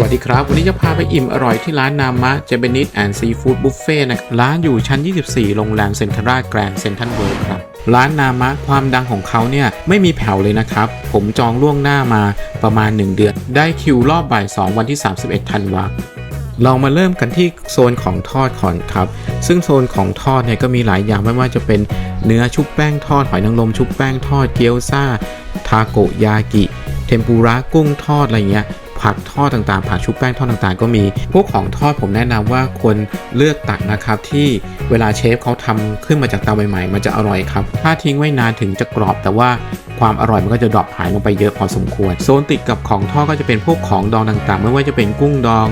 วัสดีครับ วันนี้จะพาไปอิ่มอร่อยที่ร้านนามะเจเปนิสแอนด์ซีฟู้ดบุฟเฟ่นะร้านอยู่ชั้น 24 โรงแรมเซ็นทรัลแกรนด์เซ็นทรัลเวิลด์ครับร้านนามะความดังของเขาเนี่ยไม่มีแผ่วเลยนะครับ ผมจองล่วงหน้ามาประมาณ 1 เดือน ได้คิวรอบบ่าย 2 วันที่ 31 ธันวาเรามาเริ่มกันที่โซนของทอดก่อนครับ ซึ่งโซนของทอดเนี่ยก็มีหลายอย่างไม่ว่าจะเป็นเนื้อชุบแป้งทอดหอยนางรมชุบแป้งทอดเกี๊ยวซ่า ทาโกยากิ เทมปุระกุ้งทอดอะไรเงี้ย ผักทอดต่างๆ ผักชุบแป้งทอดต่างๆ ก็มี พวกของทอดผมแนะนำว่าควรเลือกตักนะครับที่เวลาเชฟเขาทำขึ้นมาจากเตาใหม่ๆ มันจะอร่อยครับ ถ้าทิ้งไว้นานถึงจะกรอบแต่ว่าความอร่อยมันก็จะดรอปหายลงไปเยอะพอสมควร โซนติดกับของทอดก็จะเป็นพวกของดองต่างๆ ไม่ว่าจะเป็นกุ้งดอง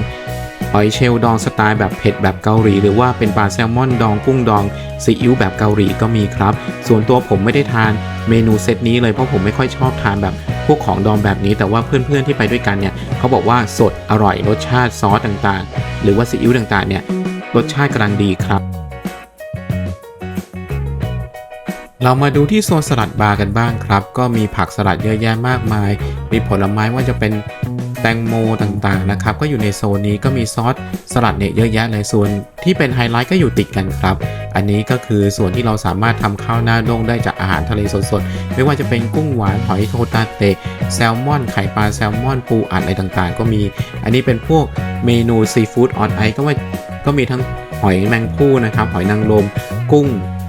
หอยเชลล์ดองสไตล์แบบเผ็ดแบบเกาหลี หรือว่าเป็นปลาแซลมอนดองกุ้งดองซีอิ๊วแบบเกาหลีก็มีครับ ส่วนตัวผมไม่ได้ทานเมนูเซตนี้เลยเพราะผมไม่ค่อยชอบทานแบบ พวกของดองแบบนี้แต่ว่าเพื่อนๆที่ไปด้วยกันเนี่ยเขาบอกว่าสดอร่อยรสชาติซอสต่างๆ หรือว่าซีอิ๊วต่างๆเนี่ยรสชาติกำลังดีครับ เรามาดูที่โซนสลัดบาร์กันบ้างครับ ก็มีผักสลัดเยอะแยะมากมาย มีผลไม้ว่าจะเป็น แตงโมต่างๆนะครับก็อยู่ในโซนนี้ก็มีซอสสลัดเนี่ยเยอะแยะเลยส่วนที่เป็นไฮไลท์ก็อยู่ติดกันครับ อันนี้ก็คือส่วนที่เราสามารถทำข้าวหน้าด้งได้จากอาหารทะเลสดๆ ไม่ว่าจะเป็นกุ้งหวานหอยโทตาเตะแซลมอนไข่ปลาแซลมอนปูอัดอะไรต่างๆ ก็มี อันนี้เป็นพวกเมนูซีฟู้ดออนไอก็ว่าก็มีทั้งหอยแมงผู้นะครับหอยนางรมกุ้ง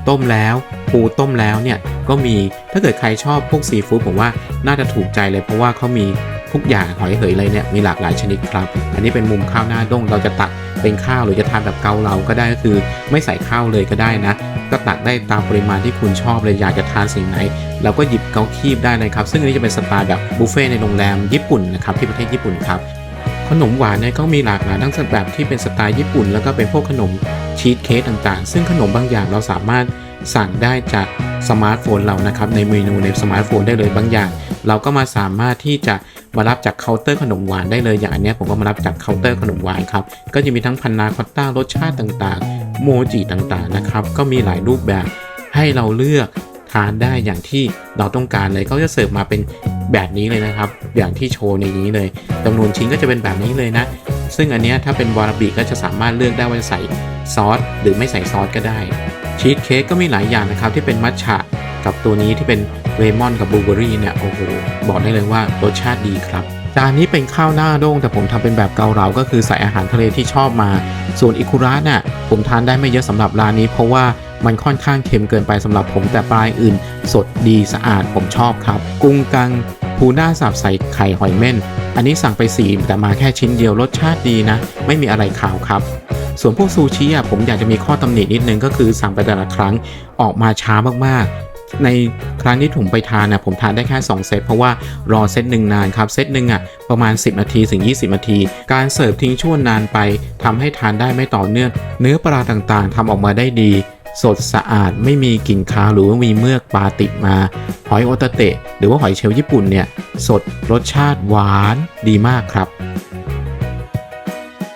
ต้มแล้วปูต้มแล้วเนี่ยก็มีถ้าเกิดใครชอบพวกซีฟู้ดผมว่าน่าจะถูกใจเลยเพราะว่าเขามี ทุกอย่างหอยเหยเลยเนี่ยมีหลากหลายชนิดครับ อันนี้เป็นมุมข้าวหน้าด้งเราจะตักเป็นข้าวหรือจะทานแบบเกาเหลาก็ได้ก็คือ ไม่ใส่ข้าวเลยก็ได้นะ ก็ตักได้ตามปริมาณที่คุณชอบเลยอยากจะทานสิ่งไหนเราก็หยิบเกาคีบได้เลยครับ ซึ่งอันนี้จะเป็นสไตล์แบบบุฟเฟ่ในโรงแรมญี่ปุ่นนะครับที่ประเทศญี่ปุ่นครับขนมหวานเนี่ยก็มีหลากหลายทั้งแบบที่เป็นสไตล์ญี่ปุ่น แล้วก็เป็นพวกขนมชีสเค้กต่างๆ ซึ่งขนมบางอย่างเราสามารถสั่งได้จากสมาร์ทโฟนเรานะครับในเมนูในสมาร์ทโฟนได้เลยบางอย่าง เราก็มาสามารถที่จะ มารับจากเคาน์เตอร์ขนมหวานได้เลยอย่างอันนี้ผมก็มารับจากเคาน์เตอร์ขนมหวานครับก็จะมีทั้งพันนาคอตต้ารสชาติต่างๆ โมจิต่างๆนะครับก็มีหลายรูปแบบให้เราเลือกทานได้อย่างที่เราต้องการเลยเขาจะเสิร์ฟมาเป็นแบบนี้เลยนะครับ อย่างที่โชว์ในนี้เลยจำนวนชิ้นก็จะเป็นแบบนี้เลยนะ ซึ่งอันนี้ถ้าเป็นวาราบิก็จะสามารถเลือกได้ว่าจะใส่ซอสหรือไม่ใส่ซอสก็ได้ ชีสเค้กก็มีหลายอย่างนะครับที่เป็นมัทฉะกับตัวนี้ที่เป็นเลมอนกับบลูเบอรี่เนี่ยโอ้โหบอกได้เลยว่ารสชาติดีครับจานนี้เป็นข้าวหน้าโด้งแต่ผมทำเป็นแบบเกาเหลาก็คือใส่อาหารทะเลที่ชอบมา ส่วนอิคุระเนี่ยผมทานได้ไม่เยอะสำหรับร้านนี้ เพราะว่ามันค่อนข้างเค็มเกินไปสำหรับผมแต่ปลายอื่น สดดีสะอาดผมชอบครับ กุ้งกังทูน่าสับใส่ไข่หอยเม่น อันนี้สั่งไปสีแต่มาแค่ชิ้นเดียวรสชาติดีนะ ไม่มีอะไรขาวครับ ส่วนพวกซูชิอะผมอยากจะมีข้อตำหนินิดนึงก็คือสั่งไปแต่ละครั้งออกมาช้ามากๆ ในครั้งที่ผมไปทานนะผมทานได้แค่ 2 เซตเพราะว่ารอเซตหนึ่งนานครับ เซตหนึ่งอะประมาณ 10 นาทีถึง 20 นาที การเสิร์ฟทิ้งช่วงนานไปทำให้ทานได้ไม่ต่อเนื่อง เนื้อปลาต่างๆทำออกมาได้ดีสดสะอาดไม่มีกลิ่นคาวหรือว่ามีเมือกปลาติดมา หอยโอตาเตะ หรือว่าหอยเชลล์ญี่ปุ่นเนี่ย สดรสชาติหวานดีมากครับ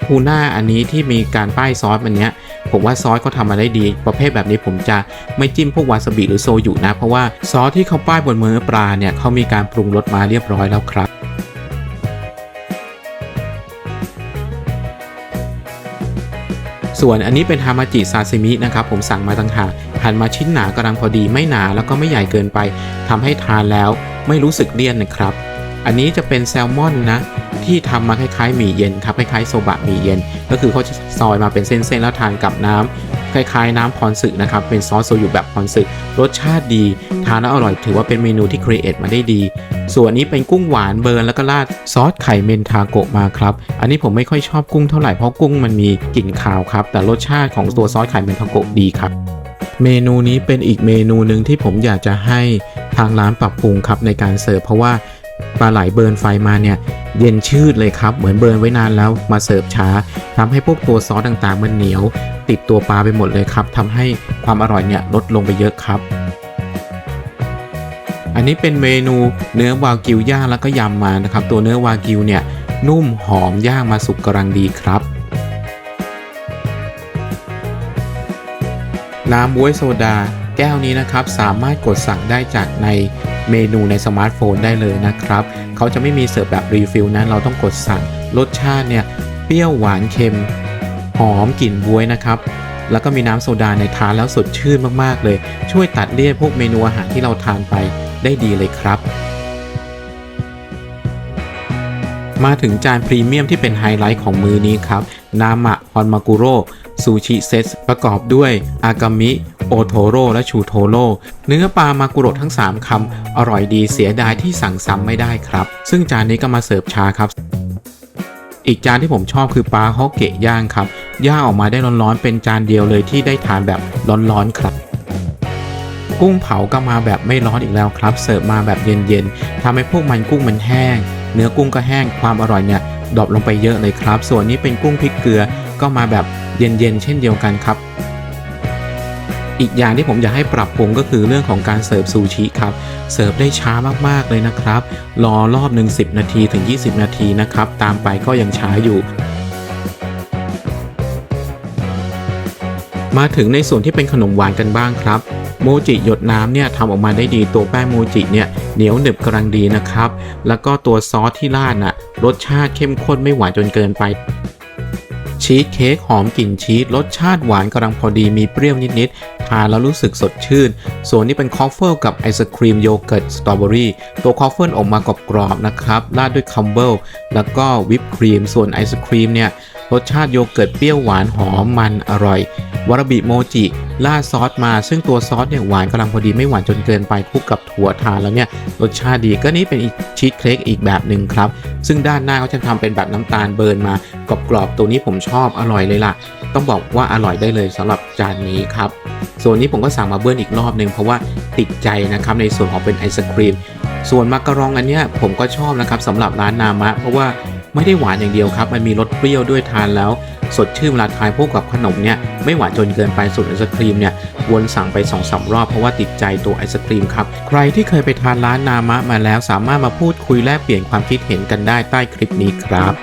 ทูน่าอันนี้ที่มีการป้ายซอสมันเนี้ย ผมว่าซอสเขาทำมาได้ดี ประเภทแบบนี้ผมจะไม่จิ้มพวกวาซาบิหรือโซยุนะ เพราะว่าซอสที่เขาป้ายบนมือปลาเนี่ยเขามีการปรุงรสมาเรียบร้อยแล้วครับส่วนอันนี้เป็นฮามาจิซาซิมินะครับผมสั่งมาต่างหากหั่นมาชิ้นหนากำลังพอดีไม่หนาแล้วก็ไม่ใหญ่เกินไปทำให้ทานแล้วไม่รู้สึกเลี่ยนนะครับ อันนี้จะเป็นแซลมอนนะที่ทำมาคล้ายๆหมี่เย็นครับคล้ายๆโซบะหมี่เย็น ก็คือเขาจะซอยมาเป็นเส้นๆแล้วทานกับน้ำคล้ายๆ น้ำพรสึนะครับ เป็นซอสโซยุแบบพรสึรสชาติดี ทานแล้วอร่อยถือว่าเป็นเมนูที่ครีเอทมาได้ดี ส่วนนนี้เป็นกุ้งหวานเบิร์นแล้วก็ราดซอสไข่เมนทาโกะมาครับ อันนี้ผมไม่ค่อยชอบกุ้งเท่าไหร่เพราะกุ้งมันมีกลิ่นคาวครับ แต่รสชาติของตัวซอสไข่เมนทาโกะดีครับเมนูนี้เป็นอีกเมนูหนึ่งที่ผมอยากจะให้ทางร้านปรับปรุงครับในการเสิร์ฟเพราะว่า ปลาไหลเบิร์นไฟมาเนี่ยเย็นชืดเลยครับ เหมือนเบิร์นไว้นานแล้วมาเสิร์ฟช้าทำให้พวกตัวซอสต่างๆมันเหนียว ติดตัวปลาไปหมดเลยครับทำให้ความอร่อยเนี่ยลดลงไปเยอะครับอันนี้เป็นเมนูเนื้อวากิวย่างแล้วก็ยำมานะครับ ตัวเนื้อวากิวเนี่ยนุ่มหอมย่างมาสุกกำลังดีครับ น้ำบ๊วยโซดา แก้วนี้นะครับสามารถกดสั่งได้จากใน เมนูในสมาร์ทโฟนได้เลยนะครับ เขาจะไม่มีเสิร์ฟแบบรีฟิลนะ เราต้องกดสั่ง รสชาติเนี่ย เปรี้ยวหวานเค็ม หอมกลิ่นบวยนะครับ แล้วก็มีน้ำโซดาในทานแล้วสดชื่นมากๆเลย ช่วยตัดเลี่ยนพวกเมนูอาหารที่เราทานไปได้ดีเลยครับมาถึงจานพรีเมียมที่เป็นไฮไลท์ของมือนี้ครับ นามะฮอนมากุโร่ซูชิเซตประกอบด้วย อากามิ โอโทโร่และชูโทโร่เนื้อปลามากุโรทั้ง 3คำอร่อยดีเสียดายที่สั่งซ้ำไม่ได้ครับ ซึ่งจานนี้ก็มาเสิร์ฟชาครับ อีกจานที่ผมชอบคือปลาฮอกเกะย่างครับ ย่างออกมาได้ร้อนๆ เป็นจานเดียวเลยที่ได้ทานแบบร้อนๆครับกุ้งเผาก็มาแบบไม่ร้อนอีกแล้วครับ เสิร์ฟมาแบบเย็นๆทำให้พวกมันกุ้งมันแห้ง เนื้อกุ้งก็แห้งความอร่อยเนี่ยดรอปลงไปเยอะเลยครับ ส่วนนี้เป็นกุ้งพริกเกลือก็มาแบบเย็นๆเช่นเดียวกันครับ อีกอย่างที่ผมอยากให้ปรับปรุงก็คือเรื่องของการเสิร์ฟซูชิครับ เสิร์ฟได้ช้ามากๆเลยนะครับ รอรอบหนึ่ง10 นาทีถึง 20 นาทีนะครับ ตามไปก็ยังช้าอยู่มาถึงในส่วนที่เป็นขนมหวานกันบ้างครับ โมจิหยดน้ำเนี่ยทำออกมาได้ดีตัวแป้งโมจิเนี่ยเหนียวหนึบกำลังดีนะครับ แล้วก็ตัวซอสที่ราดน่ะรสชาติเข้มข้นไม่หวานจนเกินไป ชีสเค้กหอมกลิ่นชีสรสชาติหวานกำลังพอดีมีเปรี้ยวนิดๆทานแล้วรู้สึกสดชื่น ส่วนนี้เป็นคอฟเฟิลกับไอศครีมโยเกิร์ตสตรอเบอรี่ตัวคอฟเฟิลออกมากรอบๆนะครับราดด้วยคัมเบิลแล้วก็วิปครีมส่วนไอศครีมเนี่ย รสชาติโยเกิร์ตเปรี้ยวหวานหอมมันอร่อยวารบิโมจิราซอสมา ซึ่งตัวซอสเนี่ยหวานกำลังพอดีไม่หวานจนเกินไปคลุกกับถั่วทานแล้วเนี่ยรสชาติดีก็นี่เป็นชีสเค้กอีกแบบหนึ่งครับ ซึ่งด้านหน้าเขาจะทำเป็นแบบน้ำตาลเบิร์นมากรอบๆตัวนี้ผมชอบอร่อยเลยล่ะ ต้องบอกว่าอร่อยได้เลยสำหรับจานนี้ครับส่วนนี้ผมก็สั่งมาเบิร์นอีกรอบหนึ่งเพราะว่าติดใจนะครับในส่วนของเป็นไอศครีมส่วนมักกะรองอันเนี้ยผมก็ชอบนะครับสำหรับร้านนามะ เพราะว่า ไม่ได้หวานอย่างเดียวครับ มันมีรสเปรี้ยวด้วยทานแล้ว สดชื่นเวลาทานพวกกับขนมเนี่ยไม่หวานจนเกินไปส่วนไอศครีมเนี่ยวนสั่งไป2อสรอบเพราะว่าติดใจตัวไอศครีมครับ ใครที่เคยไปทานร้านนามะมาแล้วสามารถมาพูดคุยแลกเปลี่ยนความคิดเห็นกันได้ใต้คลิปนี้ครับ